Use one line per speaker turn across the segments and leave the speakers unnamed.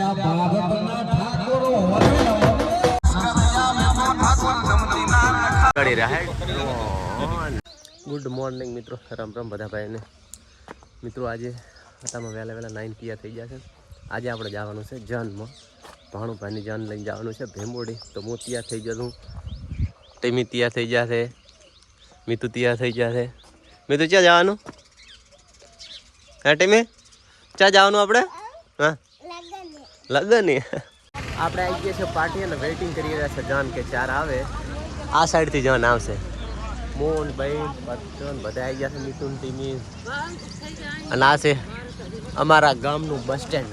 Good morning મિત્રો, રામ રામ બધા ભાઈને મિત્રો, આજે હતામાં વહેલા વહેલા નાઇન પિયા થઈ ગયા છે. આજે આપણે જવાનું છે જાનમાં. ભાણુભાઈની જાન લઈને જવાનું છે ભેંબોડી. તો હું તૈયાર થઈ ગયો છું. ટીમી તૈયાર થઈ ગયા છે. મીતુ તૈયાર થઈ ગયા છે. મીતુ, ક્યાં જવાનું? હા ટીમી? ક્યાં જવાનું આપણે? હા? લગન આપણે આવી ગયા છે પાર્ટી અને વેઇટિંગ કરી રહ્યા છે. જાન કે ચાર આવે. આ સાઈડથી જાન આવશે. મોહન ભાઈ બચ્ચન બધા આવી ગયા છે મિથુન ટીમી. અને આ છે અમારા ગામનું બસ સ્ટેન્ડ.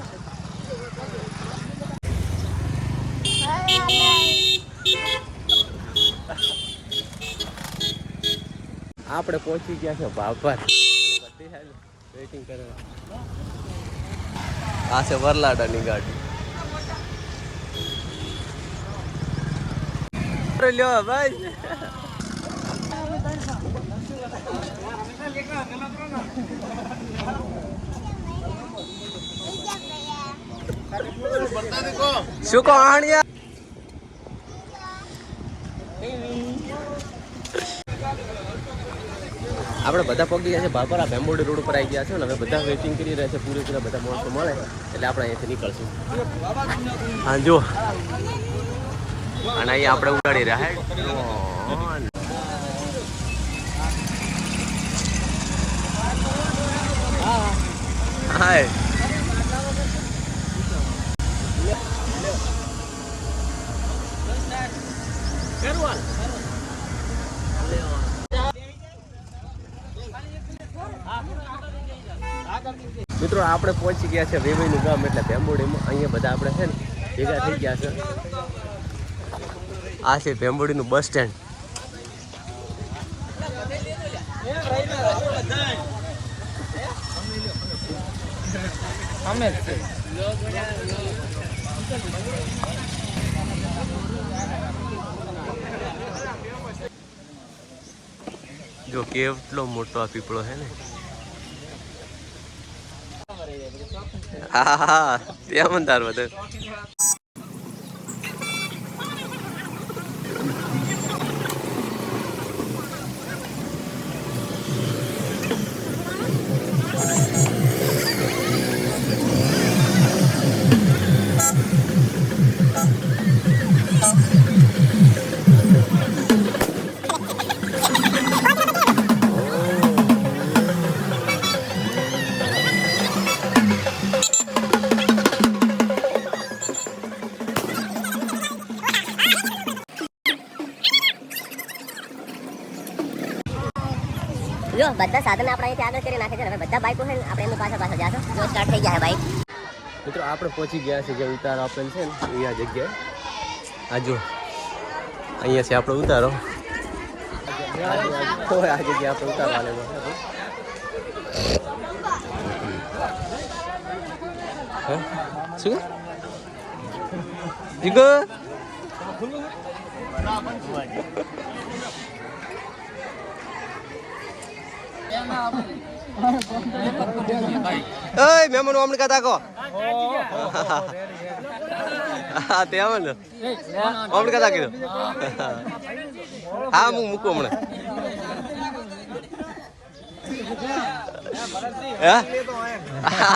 આપણે પહોંચી ગયા છે ભાભર. વેઇટિંગ કરે આ છે વરલાડાની ગાડી. લ્યો ભાઈ શું કહો આણ્યા? આપણે બધા પગી ગયા છે બાપરા બેમ્બોડી રોડ ઉપર આવી ગયા છે ને હવે બધા વેઇટિંગ કરી રહ્યા છે પૂરેપૂરા બધા માણસો મળે. એટલે આપણે અહીંયાથી નીકળશું. હા જો અને અહીંયા આપણે ઉડાડી રહ્યા હાય. મિત્રો, આપણે પહોંચી ગયા છે વેવાઈનું ગામ, એટલે ભેંબોડીમાં. અહીંયા બધા આપણે છે ને ભેગા થઈ ગયા છે. આ છે ભેંબોડીનું બસ સ્ટેન્ડ. જો કેટલો મોટો આ પીપળો છે ને. હા હા ત્યાં મંદાર બધું
બધા સાધન આપણે અહીંથી આગળ કરી નાખે છે હવે બધા બાઈકો છે આપણે એમની પાછળ પાછળ જાશું. જો સ્ટાર્ટ થઈ ગયા છે બાઈક
મિત્રો, આપણે પહોંચી ગયા છે જે ઉતારો આપેલ છે ને, એ આ જગ્યાએ. આ જો અહીંયા છે આપણો ઉતારો. આ જગ્યાએ આપણે ઉતારવા લેવો શું જીગો ઓય, મેમન ઓમણ કહેતા કહો. હા, તે ને અમને કહેતા કીધું. હા, હું મૂકું હમણાં. હે?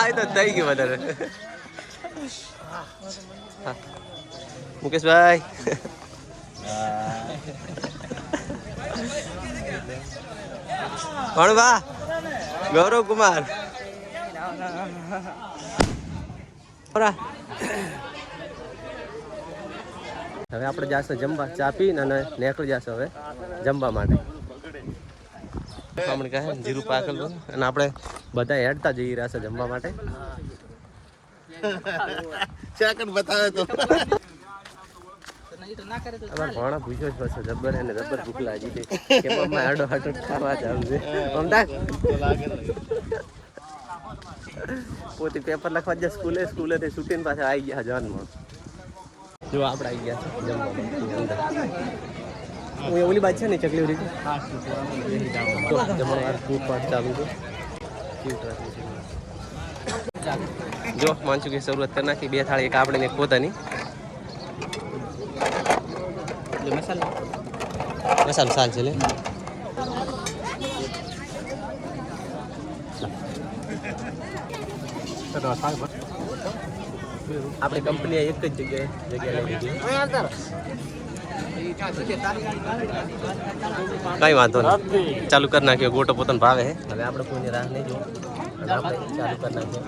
એ તો થઈ ગયું વધારે. મુકેશભાઈ. કોણ બા ગૌરવ કુમાર. હવે આપણે જાશું જમવા ચા પીને અને નેકળી જશું હવે જમવા માટે. આપણે કહે જીરું પાકલ. અને આપણે બધા હેડતા જઈ રહ્યા છે જમવા માટે.
બતાવે તો.
અમારા ભણા પૂછ્યો જ પાછો? જબ્બર એને જબ્બર ભૂખ લાગી હતી કે મમ્મા આડો હાટો ખાવા છે મમતા પોતે પેપર લખવા જ સ્કૂલે સ્કૂલે થી છૂટીને પાછા આવી ગયા જવાનમાં. જો આપણે આવી ગયા છે હું ઓલી બાજ છે ને ચકલી ઉરી તો જમણવાર ખૂબ પાર્ટ ચાલુ છે. કેવું છે. જો માનસુ કે શરૂઆત કરી નાખી. બે થાળી એક આપણે ને પોતાની. મસાલો સાલ છે લે આપણી કંપનીએ એક જ જગ્યાએ જગ્યા કઈ વાંધો નહીં. ચાલુ કરી નાખ્યો. ગોટો પોતાનો ભાવે હે. હવે આપણે કોઈની રાહ નહીં જોવું. ચાલુ કરી નાખ્યો.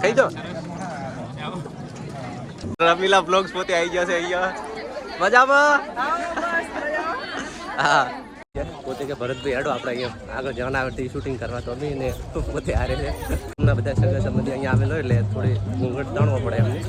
ખાઈ દો. રમીલા બ્લોગ્સ પોતે આવી ગયા છે અહીંયા. મજામાં? હા પોતે કે ભરતભાઈ હેડો આપણે અહીંયા. આગળ જવાના આવડતી શૂટિંગ કરવા તો બી ને પોતે હારે છે. એમના બધા સગા સંબંધી અહીંયા આવેલો એટલે થોડી ઘૂંઘટ તાણવો પડે એમને.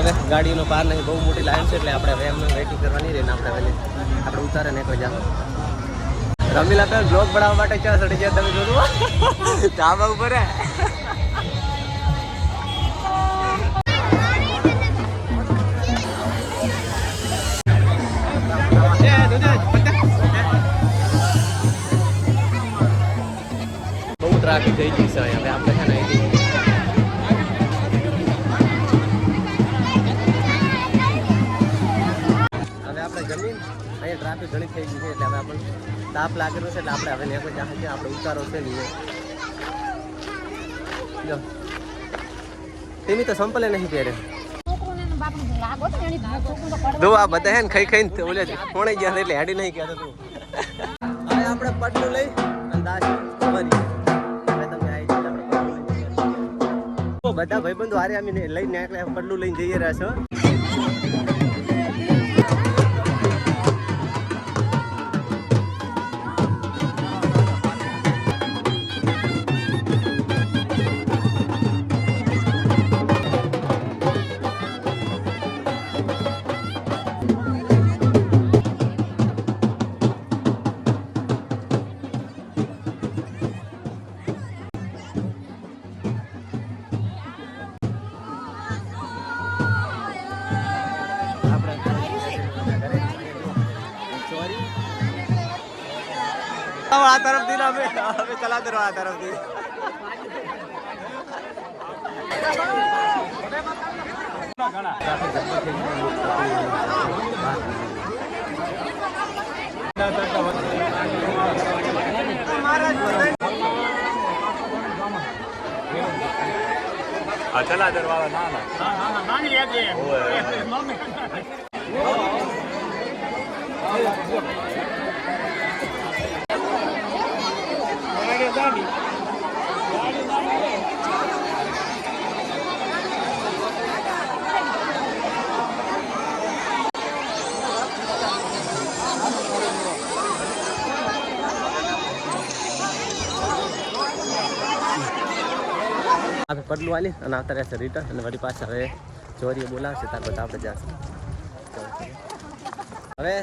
હવે ગાડીનો પાર નહીં, બહુ મોટી લાઈન છે એટલે આપણે હવે એમને વેઇટિંગ કરવાની રહીને આપણે વહેલી. આપણે ઉતારે ને કોઈ જાવ રમીલા તો બ્લોગ બનાવવા માટે ચા સડી ગયા તમે જોયું ધાબા ઉપર. બહુ ટ્રાફિક થઈ ગઈ છે હવે આપણે થઈ ગઈ છે એટલે હવે આપણને તાપ લાગેલો છે એટલે આપણે હવે કોઈ જાણ છે. આપણે ઉતારો છે નહીં તેની તો સંપલે નહીં પહેરે. દો આ બધા હે ને ખાઈ ખાઈને ઓલે કોણે ગયા એટલે હેડી નહીં કહેતો તું. હવે આપણે પટલું લઈ અને દાસ. બધા ભાઈબંધો હારે અમે લઈને પટલું લઈને જઈએ રહ્યા છો. આ તરફથી ને અમે અમે ચલાતે રહો આ તરફથી.
ચલા દરવાજા ના ના.
આપણે પડલું આલી અને આવતા રહેશે રિટર્ન અને વળી પાછા હવે ચોરીએ બોલાવશે ત્યાર બધા આપણે જશે. હવે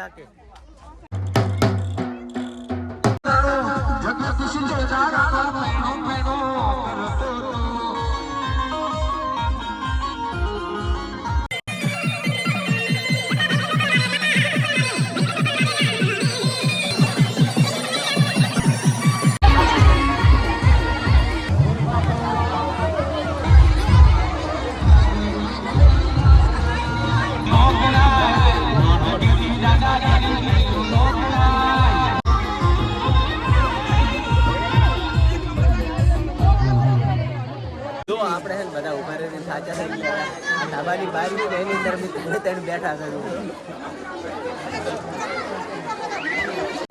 જવાનું ઢોલના みんなで私、スーパーのパパが見えるように。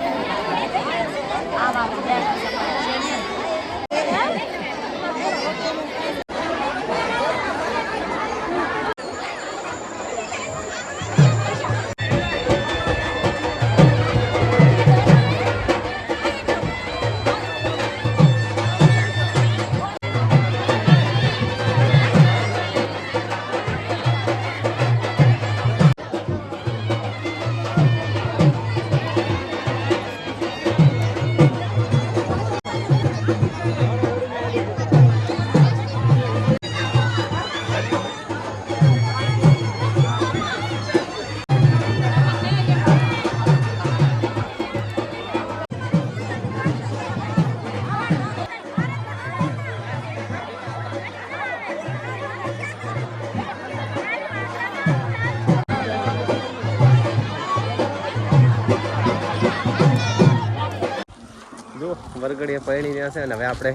જો વરગડીએ પૈણી રહ્યા છે અને હવે આપણે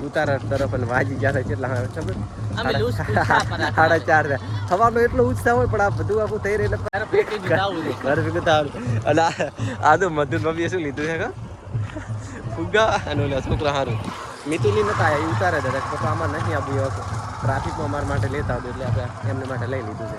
ઉતારા તરફ અને વાજી જ્યારે કેટલા આવે ખબર? સાડા ચાર થવાનો એટલો ઉત્સાહ હોય પણ આ બધું આખું થઈ રહ્યું ઘર ભેગું થવાનું. અને આ- તો મધુર મમ્મીએ શું લીધું છે કા ફુગ્ગા અને ઓલા છોકરા સારું મિતુની નતા એ ઉતારે દરેક પપ્પા આમાં નથી આપ્યું ટ્રાફિકમાં અમારા માટે લેતા આવતું એટલે આપણે એમને માટે લઈ લીધું છે.